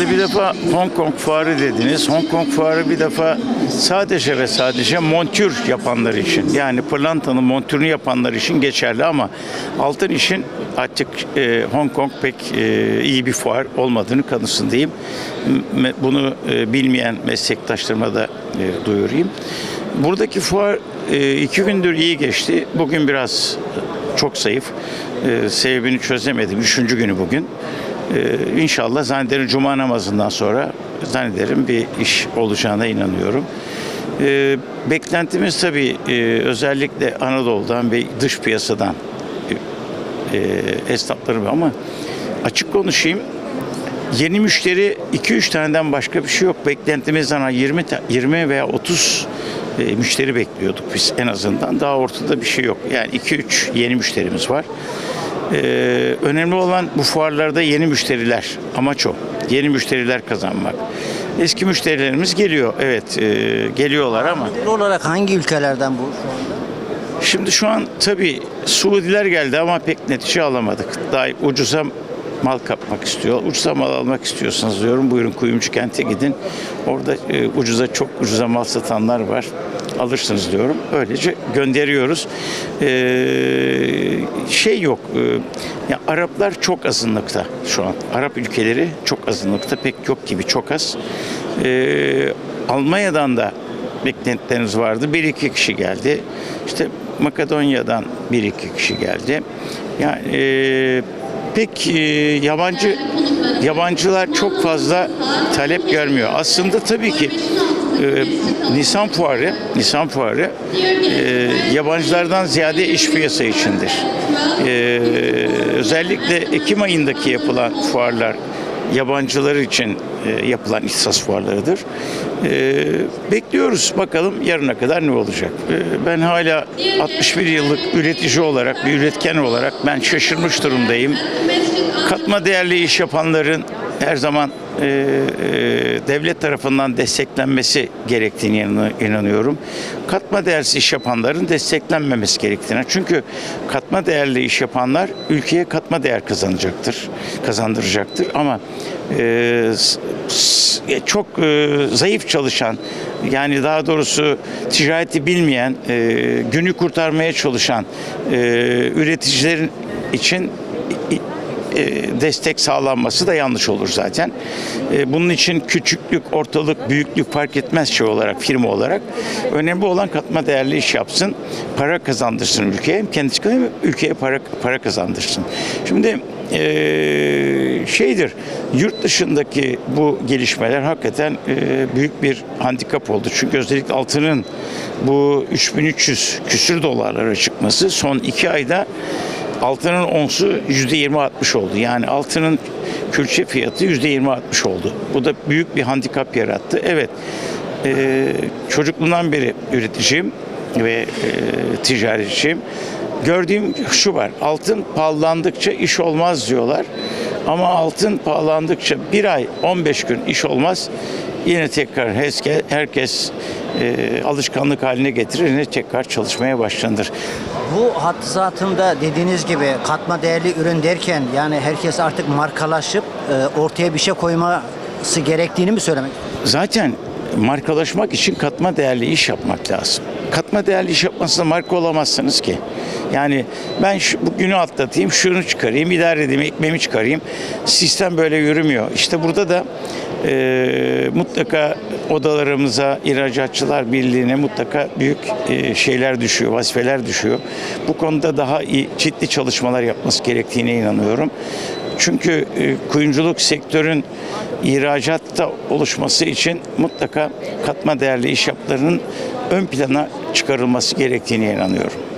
Şimdi bir defa Hong Kong fuarı dediniz. Hong Kong fuarı bir defa sadece ve sadece montür yapanlar için yani pırlantanın montürünü yapanlar için geçerli ama altın işin artık e, Hong Kong pek e, iyi bir fuar olmadığını kanısındayım. Bunu e, bilmeyen meslektaşlarıma da e, duyurayım. Buradaki fuar e, iki gündür iyi geçti. Bugün biraz çok zayıf. E, sebebini çözemedim. Üçüncü günü bugün. Ee, inşallah zannederim cuma namazından sonra zannederim bir iş olacağına inanıyorum. Ee, beklentimiz tabii e, özellikle Anadolu'dan ve dış piyasadan e, esnaflarım ama açık konuşayım yeni müşteri 2-3 taneden başka bir şey yok. Beklentimizden 20 ta- 20 veya 30 e, müşteri bekliyorduk biz en azından. Daha ortada bir şey yok. Yani 2-3 yeni müşterimiz var. Ee, önemli olan bu fuarlarda yeni müşteriler. Amaç o. Yeni müşteriler kazanmak. Eski müşterilerimiz geliyor. Evet e, geliyorlar ama olarak hangi ülkelerden bu şu anda? Şimdi şu an tabii Suudiler geldi ama pek netice alamadık. Daha ucuza mal kapmak istiyor. Ucuza mal almak istiyorsanız diyorum buyurun Kuyumcu kente gidin. Orada e, ucuza çok ucuza mal satanlar var. Alırsınız diyorum. Öylece gönderiyoruz. Ee, şey yok. e, ya Araplar çok azınlıkta şu an. Arap ülkeleri çok azınlıkta. Pek yok gibi çok az. Ee, Almanya'dan da beklentileriniz vardı. Bir iki kişi geldi. İşte Makedonya'dan bir iki kişi geldi. Yani e, pek e, yabancı yabancılar çok fazla talep görmüyor. Aslında tabii ki e, Nisan fuarı, Nisan fuarı e, yabancılardan ziyade iş piyasa içindir. E, özellikle Ekim ayındaki yapılan fuarlar yabancılar için e, yapılan ihtisas fuarlarıdır. E, bekliyoruz bakalım yarına kadar ne olacak. E, ben hala 61 yıllık üretici olarak, bir üretken olarak ben şaşırmış durumdayım. Katma değerli iş yapanların her zaman e, e, devlet tarafından desteklenmesi gerektiğini inan- inanıyorum. Katma değersiz iş yapanların desteklenmemesi gerektiğine. Çünkü katma değerli iş yapanlar ülkeye katma değer kazanacaktır, kazandıracaktır. Ama e, s- çok e, zayıf çalışan, yani daha doğrusu ticareti bilmeyen, e, günü kurtarmaya çalışan e, üreticilerin için e, destek sağlanması da yanlış olur zaten. E, Bunun için küçüklük, ortalık, büyüklük fark etmez şey olarak, firma olarak. Önemli olan katma değerli iş yapsın, para kazandırsın ülkeye. Hem kendisi hem ülkeye para, para kazandırsın. Şimdi e, şeydir, yurt dışındaki bu gelişmeler hakikaten e, büyük bir handikap oldu. Çünkü özellikle altının bu 3300 küsür dolarlara çıkması son iki ayda altının onsu yüzde yirmi artmış oldu. Yani altının külçe fiyatı yüzde yirmi artmış oldu. Bu da büyük bir handikap yarattı. Evet, e, çocukluğumdan beri üreticiyim ve e, ticaretçiyim. Gördüğüm şu var, altın pahalandıkça iş olmaz diyorlar. Ama altın pahalandıkça bir ay 15 gün iş olmaz. Yine tekrar herkes, herkes e, alışkanlık haline getirir. Yine tekrar çalışmaya başlanır. Bu hat zatında dediğiniz gibi katma değerli ürün derken yani herkes artık markalaşıp e, ortaya bir şey koyması gerektiğini mi söylemek? Zaten markalaşmak için katma değerli iş yapmak lazım. Katma değerli iş yapmasında marka olamazsınız ki. Yani ben şu, bu günü atlatayım, şunu çıkarayım, idare edeyim, ekmeğimi çıkarayım. Sistem böyle yürümüyor. İşte burada da e, mutlaka odalarımıza, ihracatçılar birliğine mutlaka büyük e, şeyler düşüyor, vazifeler düşüyor. Bu konuda daha iyi, ciddi çalışmalar yapması gerektiğine inanıyorum. Çünkü e, kuyumculuk sektörün ihracatta oluşması için mutlaka katma değerli iş yapılarının ön plana çıkarılması gerektiğine inanıyorum.